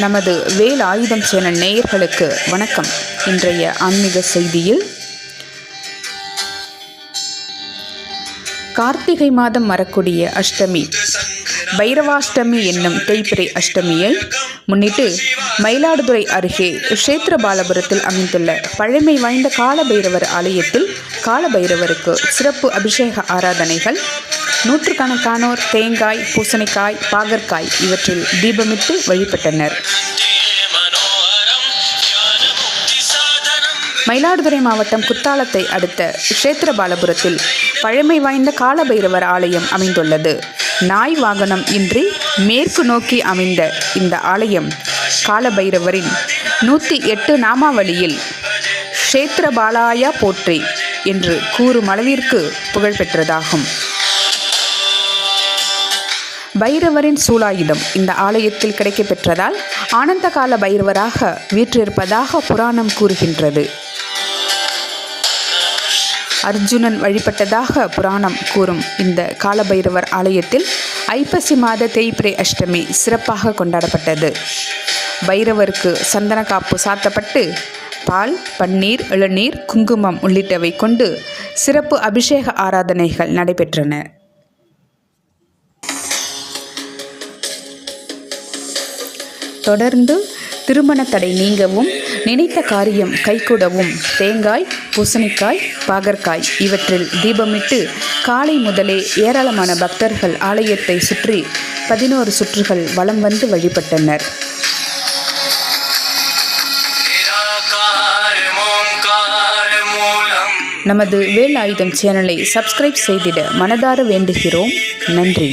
நமது வேல் ஆயுதம் சேனல் நேயர்களுக்கு வணக்கம். இன்றைய ஆன்மீக செய்தியில் கார்த்திகை மாதம் வரக்கூடிய அஷ்டமி. பைரவாஷ்டமி என்னும் தேய்பிரை அஷ்டமியை முன்னிட்டு மயிலாடுதுறை அருகே க்ஷேத்திரபாலபுரத்தில் அமைந்துள்ள பழமை வாய்ந்த காலபைரவர் ஆலயத்தில் காலபைரவருக்கு சிறப்பு அபிஷேக ஆராதனைகள் நூற்றுக்கணக்கானோர் தேங்காய் பூசணிக்காய் பாகற்காய் இவற்றில் தீபமிட்டு வழிபட்டனர். மயிலாடுதுறை மாவட்டம் குத்தாலத்தை அடுத்த க்ஷேத்திரபாலபுரத்தில் பழமை வாய்ந்த காலபைரவர் ஆலயம் அமைந்துள்ளது. நாய் வாகனம் இன்றி மேற்கு நோக்கி அமைந்த இந்த ஆலயம் காலபைரவரின் நூற்றி எட்டு நாமாவளியில் க்ஷேத்திரபாலாயா போற்றி என்று கூறும் அளவிற்கு புகழ்பெற்றதாகும். பைரவரின் சூலாயுதம் இந்த ஆலயத்தில் கிடைக்கப்பெற்றதால் ஆனந்தகால பைரவராக வீற்றிருப்பதாக புராணம் கூறுகின்றது. அர்ஜுனன் வழிபட்டதாக புராணம் கூறும் இந்த காலபைரவர் ஆலயத்தில் ஐப்பசி மாத தேய்பிரை அஷ்டமி சிறப்பாக கொண்டாடப்பட்டது. பைரவருக்கு சந்தன காப்பு சாத்தப்பட்டு பால் பன்னீர் இளநீர் குங்குமம் உள்ளிட்டவை கொண்டு சிறப்பு அபிஷேக ஆராதனைகள் நடைபெற்றன. தொடர்ந்து திருமண தடை நீங்கவும் நினைத்த காரியம் கைகூடவும். தேங்காய் பூசணிக்காய் பாகற்காய் இவற்றில் தீபமிட்டு காலை முதலே ஏராளமான பக்தர்கள் ஆலயத்தை சுற்றி பதினோரு சுற்றுகள் வலம் வந்து வழிபட்டனர். நமது வேலாயுதம் சேனலை சப்ஸ்கிரைப் செய்திட மனதார வேண்டுகிறோம். நன்றி.